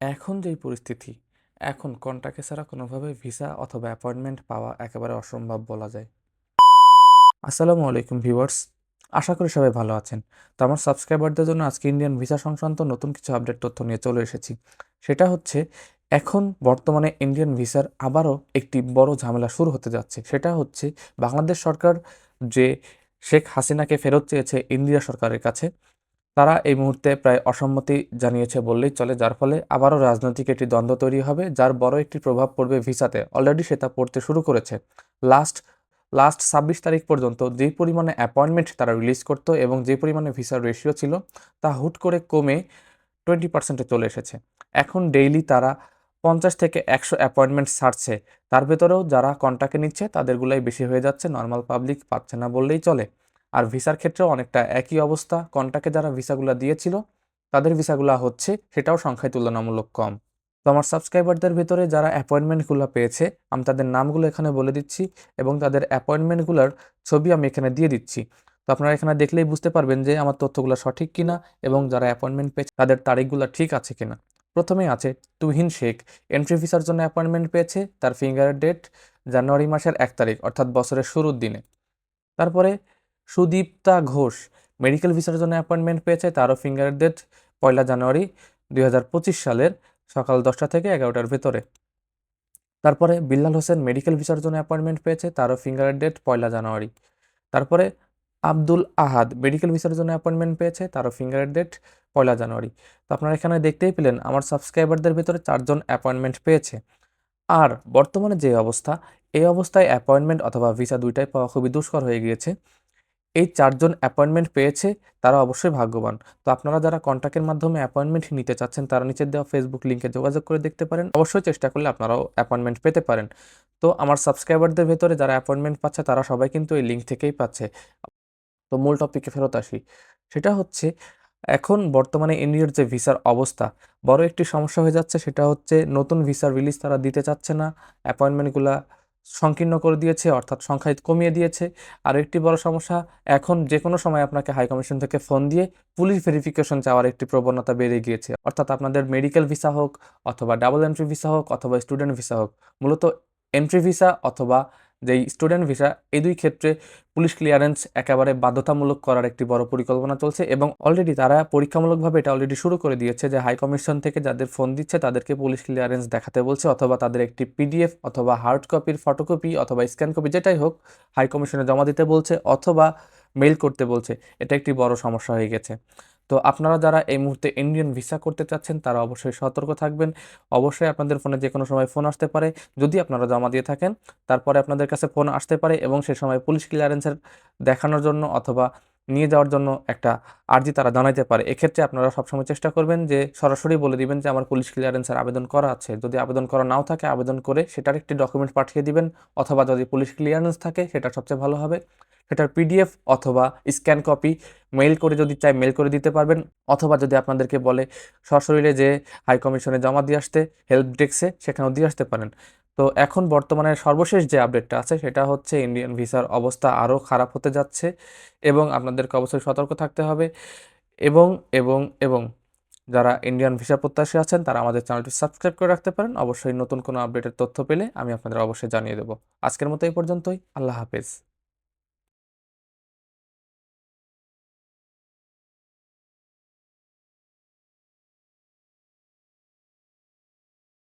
এখন যেই পরিস্থিতি, এখন কন্টাক্টে ছাড়া কোনোভাবে ভিসা অথবা অ্যাপয়েন্টমেন্ট পাওয়া একেবারে অসম্ভব বলা যায়। আসসালামু আলাইকুম ভিউয়ার্স, আশা করি সবাই ভালো আছেন। তো আমার সাবস্ক্রাইবারদের জন্য আজকে ইন্ডিয়ান ভিসা সংক্রান্ত নতুন কিছু আপডেট তথ্য নিয়ে চলে এসেছি। সেটা হচ্ছে, এখন বর্তমানে ইন্ডিয়ান ভিসার আবারও একটি বড় ঝামেলা শুরু হতে যাচ্ছে। সেটা হচ্ছে, বাংলাদেশ সরকার যে শেখ হাসিনাকে ফেরত চেয়েছে ইন্ডিয়া সরকারের কাছে তারা এই মুহূর্তে প্রায় অসম্মতি জানিয়েছে বললেই চলে, যার ফলে আবারও রাজনৈতিক একটি দ্বন্দ্ব তৈরি হবে, যার বড় একটি প্রভাব পড়বে ভিসাতে। অলরেডি সেটা পড়তে শুরু করেছে। লাস্ট লাস্ট ছাব্বিশ তারিখ পর্যন্ত যে পরিমাণে অ্যাপয়েন্টমেন্ট তারা রিলিজ করতো এবং যে পরিমাণে ভিসার রেশিও ছিল, তা হুট করে কমে টোয়েন্টি পার্সেন্টে চলে এসেছে। এখন ডেইলি তারা পঞ্চাশ থেকে একশো অ্যাপয়েন্টমেন্ট ছাড়ছে। তার ভেতরেও যারা কন্ট্যাক্টে নিচ্ছে, তাদেরগুলাই বেশি হয়ে যাচ্ছে নর্মাল পাবলিক পাচ্ছে না বললেই চলে। আর ভিসার ক্ষেত্রেও অনেকটা একই অবস্থা। কন্ট্যাক্টে যারা ভিসাগুলো দিয়েছিল, তাদের ভিসাগুলো হচ্ছে, সেটাও সংখ্যায় তুলনামূলক কম। তো আমার সাবস্ক্রাইবারদের ভিতরে যারা অ্যাপয়েন্টমেন্টগুলো পেয়েছে, আমি তাদের নামগুলো এখানে বলে দিচ্ছি এবং তাদের অ্যাপয়েন্টমেন্টগুলোর ছবি আমি এখানে দিয়ে দিচ্ছি। তো আপনারা এখানে দেখলেই বুঝতে পারবেন যে আমার তথ্যগুলো সঠিক কিনা এবং যারা অ্যাপয়েন্টমেন্ট পেয়েছে, তাদের তারিখগুলো ঠিক আছে কিনা। প্রথমেই আছে তুহিন শেখ। এন্ট্রি ভিসার জন্য অ্যাপয়েন্টমেন্ট পেয়েছে, তার ফিঙ্গার ডেট জানুয়ারি মাসের এক তারিখ, অর্থাৎ বছরের শুরুর দিনে। তারপরে সুদীপ্তা ঘোষ মেডিকেল ভিসার জন্য অ্যাপয়েন্টমেন্ট পেয়েছে তারও ফিঙ্গার ডেট পয়লা জানুয়ারি দুই হাজার পঁচিশ সালের সকাল দশটা থেকে এগারোটার ভেতরে। তারপরে বিল্লাল হোসেন মেডিকেল ভিসার জন্য অ্যাপয়েন্টমেন্ট পেয়েছে তারও ফিঙ্গার ডেট পয়লা জানুয়ারি। তারপরে আব্দুল আহাদ মেডিকেল ভিসার জন্য অ্যাপয়েন্টমেন্ট পেয়েছে তারও ফিঙ্গার ডেট পয়লা জানুয়ারি। তো আপনারা এখানে দেখতেই পেলেন আমার সাবস্ক্রাইবারদের ভিতরে চারজন অ্যাপয়েন্টমেন্ট পেয়েছে। আর বর্তমানে যে অবস্থা, এই অবস্থায় অ্যাপয়েন্টমেন্ট অথবা ভিসা দুইটাই পাওয়া খুবই দুষ্কর হয়ে গিয়েছে। এই চারজন অ্যাপয়েন্টমেন্ট পেয়েছে, তারা অবশ্যই ভাগ্যবান। তো আপনারা যারা কন্ট্যাক্টের মাধ্যমে অ্যাপয়েন্টমেন্ট নিতে চাচ্ছেন, তারা নিচে দেওয়া ফেসবুক লিঙ্কে যোগাযোগ করে দেখতে পারেন। অবশ্যই চেষ্টা করলে আপনারাও অ্যাপয়েন্টমেন্ট পেতে পারেন। তো আমার সাবস্ক্রাইবারদের ভেতরে যারা অ্যাপয়েন্টমেন্ট পাচ্ছে, তারা সবাই কিন্তু এই লিঙ্ক থেকেই পাচ্ছে। তো মূল টপিকে ফেরত আসি। সেটা হচ্ছে, এখন বর্তমানে ইন্ডিয়ার যে ভিসার অবস্থা, বড় একটি সমস্যা হয়ে যাচ্ছে, সেটা হচ্ছে নতুন ভিসার রিলিজ তারা দিতে চাচ্ছে না অ্যাপয়েন্টমেন্টগুলা সংকীর্ণ করে দিয়েছে, অর্থাৎ সংখ্যায় কমিয়ে দিয়েছে। আর একটি বড় সমস্যা, এখন যে কোনো সময় আপনাকে হাই কমিশন থেকে ফোন দিয়ে পুলিশ ভেরিফিকেশন চাওয়ার একটি প্রবণতা বেড়ে গিয়েছে। অর্থাৎ আপনাদের মেডিকেল ভিসা হোক, অথবা ডাবল এন্ট্রি ভিসা হোক, অথবা স্টুডেন্ট ভিসা হোক, মূলত এন্ট্রি ভিসা অথবা যেই স্টুডেন্ট ভিসা এই দুই ক্ষেত্রে পুলিশ ক্লিয়ারেন্স একেবারে বাধ্যতামূলক করার একটি বড় পরিকল্পনা চলছে এবং অলরেডি তারা পরীক্ষামূলকভাবে এটা অলরেডি শুরু করে দিয়েছে যে হাই কমিশন থেকে যাদের ফোন দিচ্ছে তাদেরকে পুলিশ ক্লিয়ারেন্স দেখাতে বলছে অথবা তাদের একটি পিডিএফ অথবা হার্ড কপির ফটোকপি অথবা স্ক্যান কপি যেটাই হোক হাই কমিশনে জমা দিতে বলছে অথবা মেইল করতে বলছে। এটা একটি বড় সমস্যা হয়ে গেছে। তো আপনারা যারা এই মুহূর্তে ইন্ডিয়ান ভিসা করতে চাচ্ছেন, তারা অবশ্যই সতর্ক থাকবেন। অবশ্যই আপনাদের ফোনে যে কোনো সময় ফোন আসতে পারে। যদি আপনারা জমা দিয়ে থাকেন, তারপরে আপনাদের কাছে ফোন আসতে পারে এবং সে সময় পুলিশ ক্লিয়ারেন্সের দেখানোর জন্য অথবা নিয়ে যাওয়ার জন্য একটা আর্জি তারা জানাইতে পারে। এক্ষেত্রে আপনারা সবসময় চেষ্টা করবেন যে সরাসরি বলে দিবেন যে আমার পুলিশ ক্লিয়ারেন্সের আবেদন করা আছে। যদি আবেদন করা নাও থাকে, আবেদন করে সেটার একটি ডকুমেন্ট পাঠিয়ে দিবেন অথবা যদি পুলিশ ক্লিয়ারেন্স থাকে, সেটা সবচেয়ে ভালো হবে। সেটার পিডিএফ অথবা স্ক্যান কপি মেইল করে যদি চাই মেইল করে দিতে পারবেন। অথবা যদি আপনাদেরকে বলে সশরীরে যে হাই কমিশনে জমা দিয়ে আসতে হেল্প ডেস্কে সেখানেও দিয়ে আসতে পারেন। তো এখন বর্তমানে সর্বশেষ যে আপডেটটা আছে, সেটা হচ্ছে ইন্ডিয়ান ভিসার অবস্থা আরও খারাপ হতে যাচ্ছে এবং আপনাদেরকে অবশ্যই সতর্ক থাকতে হবে এবং এবং এবং যারা ইন্ডিয়ান ভিসা প্রত্যাশী আছেন, তারা আমাদের চ্যানেলটি সাবস্ক্রাইব করে রাখতে পারেন। অবশ্যই নতুন কোনো আপডেটের তথ্য পেলে আমি আপনাদের অবশ্যই জানিয়ে দেবো। আজকের মতো এই পর্যন্তই। আল্লাহ হাফেজ।